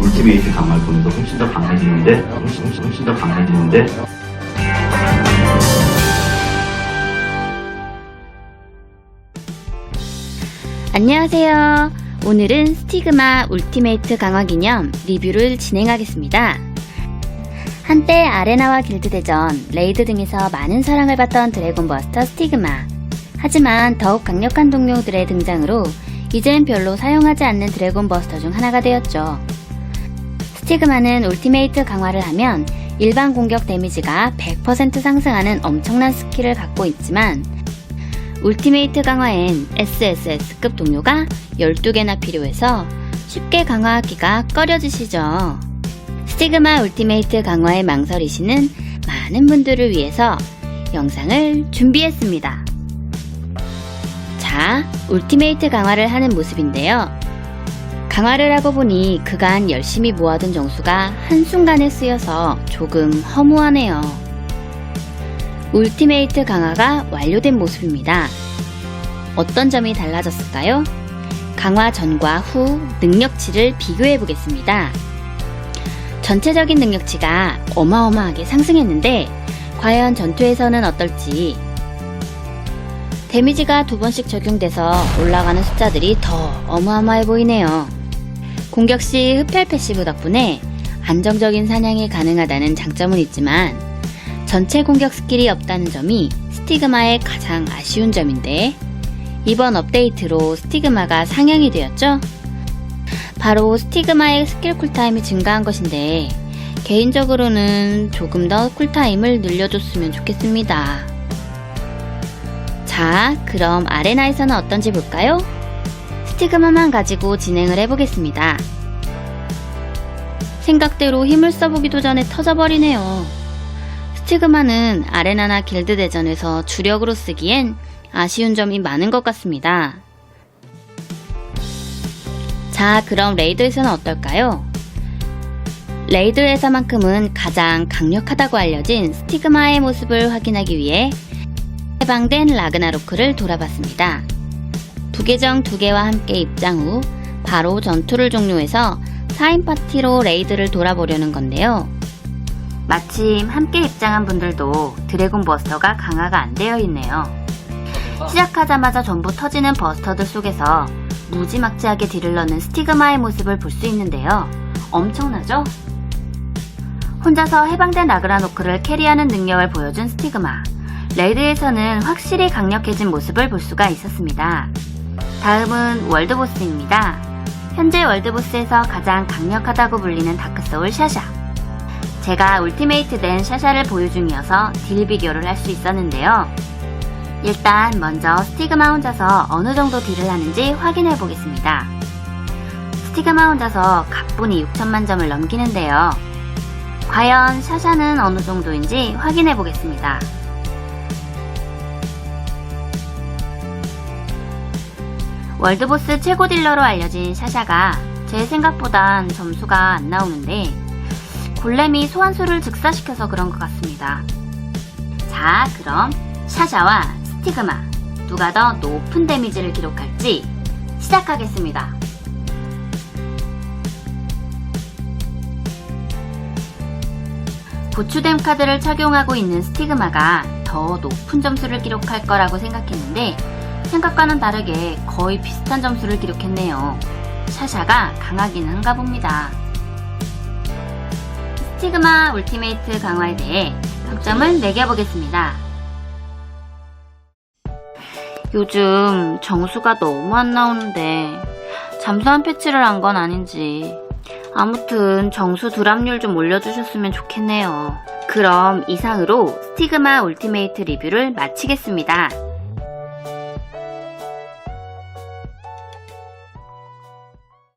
울티메이트 강화를 보면서 훨씬 더 강해지는데 훨씬, 훨씬, 훨씬 더 강해지는데 안녕하세요. 오늘은 스티그마 울티메이트 강화 기념 리뷰를 진행하겠습니다. 한때 아레나와 길드 대전, 레이드 등에서 많은 사랑을 받던 드래곤 버스터 스티그마. 하지만 더욱 강력한 동료들의 등장으로 이젠 별로 사용하지 않는 드래곤 버스터 중 하나가 되었죠. 스티그마는 울티메이트 강화를 하면 일반 공격 데미지가 100% 상승하는 엄청난 스킬을 갖고 있지만 울티메이트 강화엔 SSS급 동료가 12개나 필요해서 쉽게 강화하기가 꺼려지시죠. 스티그마 울티메이트 강화에 망설이시는 많은 분들을 위해서 영상을 준비했습니다. 자, 울티메이트 강화를 하는 모습인데요. 강화를 하고 보니 그간 열심히 모아둔 정수가 한순간에 쓰여서 조금 허무하네요. 울티메이트 강화가 완료된 모습입니다. 어떤 점이 달라졌을까요? 강화 전과 후 능력치를 비교해 보겠습니다. 전체적인 능력치가 어마어마하게 상승했는데 과연 전투에서는 어떨지 데미지가 두 번씩 적용돼서 올라가는 숫자들이 더 어마어마해 보이네요. 공격 시 흡혈 패시브 덕분에 안정적인 사냥이 가능하다는 장점은 있지만 전체 공격 스킬이 없다는 점이 스티그마의 가장 아쉬운 점인데 이번 업데이트로 스티그마가 상향이 되었죠? 바로 스티그마의 스킬 쿨타임이 증가한 것인데 개인적으로는 조금 더 쿨타임을 늘려줬으면 좋겠습니다. 자, 그럼 아레나에서는 어떤지 볼까요? 스티그마만 가지고 진행을 해보겠습니다. 생각대로 힘을 써보기도 전에 터져버리네요. 스티그마는 아레나나 길드 대전에서 주력으로 쓰기엔 아쉬운 점이 많은 것 같습니다. 자, 그럼 레이드에서는 어떨까요? 레이드에서만큼은 가장 강력하다고 알려진 스티그마의 모습을 확인하기 위해 해방된 라그나로크를 돌아봤습니다. 부계정 두 개와 함께 입장 후 바로 전투를 종료해서 4인 파티로 레이드를 돌아보려는 건데요. 마침 함께 입장한 분들도 드래곤 버스터가 강화가 안 되어 있네요. 시작하자마자 전부 터지는 버스터들 속에서 무지막지하게 딜을 넣는 스티그마의 모습을 볼 수 있는데요. 엄청나죠? 혼자서 해방된 라그라노크를 캐리하는 능력을 보여준 스티그마. 레이드에서는 확실히 강력해진 모습을 볼 수가 있었습니다. 다음은 월드보스입니다. 현재 월드보스에서 가장 강력하다고 불리는 다크소울 샤샤. 제가 울티메이트 된 샤샤를 보유 중이어서 딜 비교를 할 수 있었는데요. 일단 먼저 스티그마 혼자서 어느 정도 딜을 하는지 확인해 보겠습니다. 스티그마 혼자서 가뿐히 6천만 점을 넘기는데요. 과연 샤샤는 어느 정도인지 확인해 보겠습니다. 월드보스 최고 딜러로 알려진 샤샤가 제 생각보단 점수가 안 나오는데 골렘이 소환수를 즉사시켜서 그런 것 같습니다. 자, 그럼 샤샤와 스티그마 누가 더 높은 데미지를 기록할지 시작하겠습니다. 고추댐 카드를 착용하고 있는 스티그마가 더 높은 점수를 기록할 거라고 생각했는데 생각과는 다르게 거의 비슷한 점수를 기록했네요. 샤샤가 강하긴 한가 봅니다. 스티그마 울티메이트 강화에 대해 평점을 매겨보겠습니다. 요즘 정수가 너무 안 나오는데 잠수한 패치를 한 건 아닌지 아무튼 정수 드랍률 좀 올려주셨으면 좋겠네요. 그럼 이상으로 스티그마 울티메이트 리뷰를 마치겠습니다.